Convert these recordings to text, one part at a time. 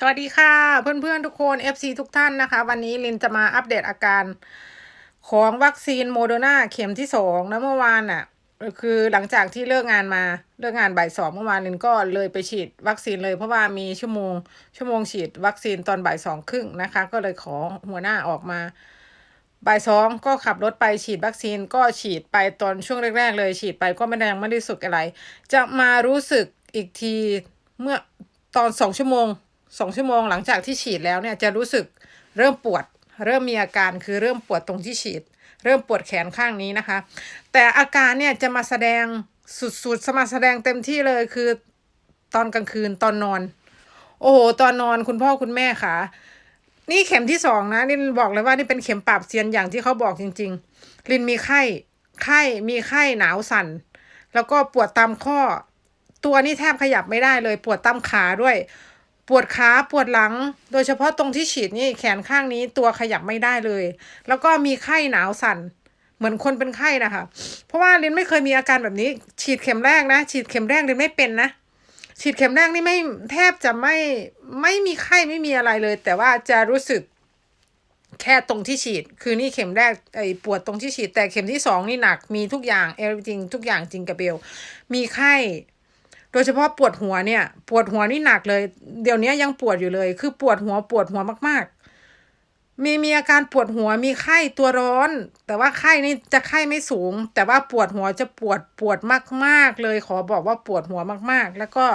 สวัสดีค่ะ เพื่อนๆทุกคน FC ทุกท่านนะคะ วันนี้ลินจะมาอัปเดตอาการของวัคซีนโมเดอร์นาเข็มที่สองนะเมื่อวานอะคือหลังจากที่เลิกงานมาเลิกงานบ่ายสองเมื่อวานลินก็เลยไปฉีดวัคซีนเลยเพราะว่ามีชั่วโมง ชั่วโมงฉีดวัคซีนตอนบ่ายสองครึ่งนะคะ ก็เลยขอหัวหน้าออกมาบ่ายสองก็ขับรถไปฉีดวัคซีนก็ฉีดไปตอนช่วงแรกๆเลย ฉีดไปก็ไม่ได้ยังไม่ได้สึกอะไร จะมารู้สึกอีกทีเมื่อตอนสองชั่วโมง สองชั่วโมงหลังจากที่ฉีดแล้วเนี่ยจะรู้สึกเริ่มปวด เริ่มมีอาการคือเริ่มปวดตรงที่ฉีด เริ่มปวดแขนข้างนี้นะคะ แต่อาการเนี่ยจะมาแสดงสุดๆสมาแสดงเต็มที่เลยคือตอนกลางคืนตอนนอน โอ้โหตอนนอนคุณพ่อคุณแม่ค่ะ นี่เข็มที่สองนะลินบอกเลยว่านี่เป็นเข็มปราบเซียนอย่างที่เขาบอกจริง ๆ ลินมีไข้ไข้มีไข้หนาวสั่น แล้วก็ปวดตามข้อ ตัวนี่แทบขยับไม่ได้เลย ปวดตามขาด้วย ปวดขาปวดหลัง โดยเฉพาะตรงที่ฉีดนี่แขนข้างนี้ตัวขยับไม่ได้เลย แล้วก็มีไข้หนาวสั่น เหมือนคนเป็นไข้นะคะ เพราะว่าลินไม่เคยมีอาการแบบนี้ ฉีดเข็มแรกนะ ฉีดเข็มแรกลินไม่เป็นนะ ฉีดเข็มแรกนี่ไม่แทบจะไม่ไม่มีไข้ไม่มีอะไรเลย แต่ว่าจะรู้สึกแค่ตรงที่ฉีด คือนี่เข็มแรกไอ้ปวดตรงที่ฉีด แต่เข็มที่สองนี่หนัก มีทุกอย่างเอริจริงทุกอย่างจริงกับเบล มีไข้ ดยเฉพาะปวดหัวเนี่ย ปวดหัวนี่หนักเลย เดี๋ยวนี้ยังปวดอยู่เลย คือปวดหัวปวดหัวมาก ๆ มีมีอาการปวดหัวมีไข้ตัวร้อน แต่ว่าไข้นี่จะไข้ไม่สูง แต่ว่าปวดหัวจะปวดปวดมาก ๆ เลย ขอบอกว่าปวดหัวมาก ๆ แล้วก็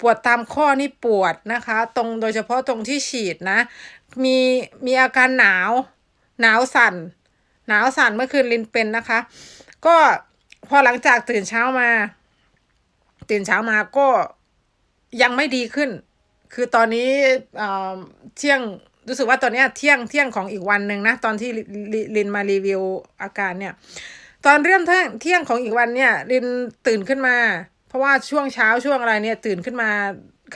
ปวดตามข้อนี่ปวดนะคะ ตรงโดยเฉพาะตรงที่ฉีดนะ มีมีอาการหนาว หนาวสั่น หนาวสั่นเมื่อคืนลินเป็นนะคะ ก็พอหลังจากตื่นเช้ามา ตื่นเช้ามาก็ยังไม่ดีขึ้น คือตอนนี้เอ่อเที่ยงรู้สึกว่าตอนนี้เที่ยงเที่ยงของอีกวันหนึ่งนะ ตอนที่ลินมารีวิวอาการเนี่ย ตอนเริ่มเที่ยงเที่ยงของอีกวันเนี่ยลินตื่นขึ้นมา เพราะว่าช่วงเช้าช่วงอะไรเนี่ยตื่นขึ้นมา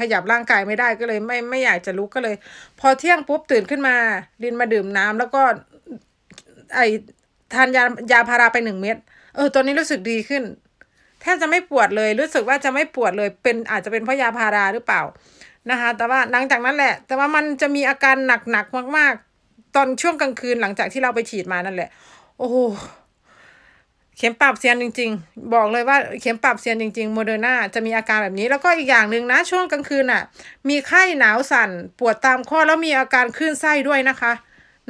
ขยับร่างกายไม่ได้ก็เลยไม่ไม่อยากจะลุกก็เลย พอเที่ยงปุ๊บตื่นขึ้นมาลินมาดื่มน้ำแล้วก็ไอทานยายาพาราไปหนึ่งเม็ดเออตอนนี้รู้สึกดีขึ้น แทบจะไม่ปวดเลย รู้สึกว่าจะไม่ปวดเลย เป็นอาจจะเป็นเพราะยาพาราหรือเปล่านะคะ แต่ว่าหลังจากนั้นแหละ แต่ว่ามันจะมีอาการหนักๆมาก ๆ ตอนช่วงกลางคืนหลังจากที่เราไปฉีดมานั่นแหละ โอ้โหเข็มปรับเซียนจริง ๆ บอกเลยว่าเข็มปรับเซียนจริงๆโมเดอร์นาจะมีอาการแบบนี้ แล้วก็อีกอย่างหนึ่งนะ ช่วงกลางคืนอะ มีไข้หนาวสั่นปวดตามข้อแล้วมีอาการคลื่นไส้ด้วยนะคะ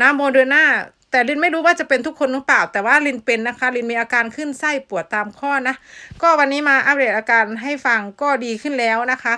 นะโมเดอร์นา แต่ลินไม่รู้ว่าจะเป็นทุกคนหรือเปล่า แต่ว่าลินเป็นนะคะลินมีอาการขึ้นไส้ปวดตามข้อนะ ก็วันนี้มาอัปเดตอาการให้ฟังก็ดีขึ้นแล้วนะคะ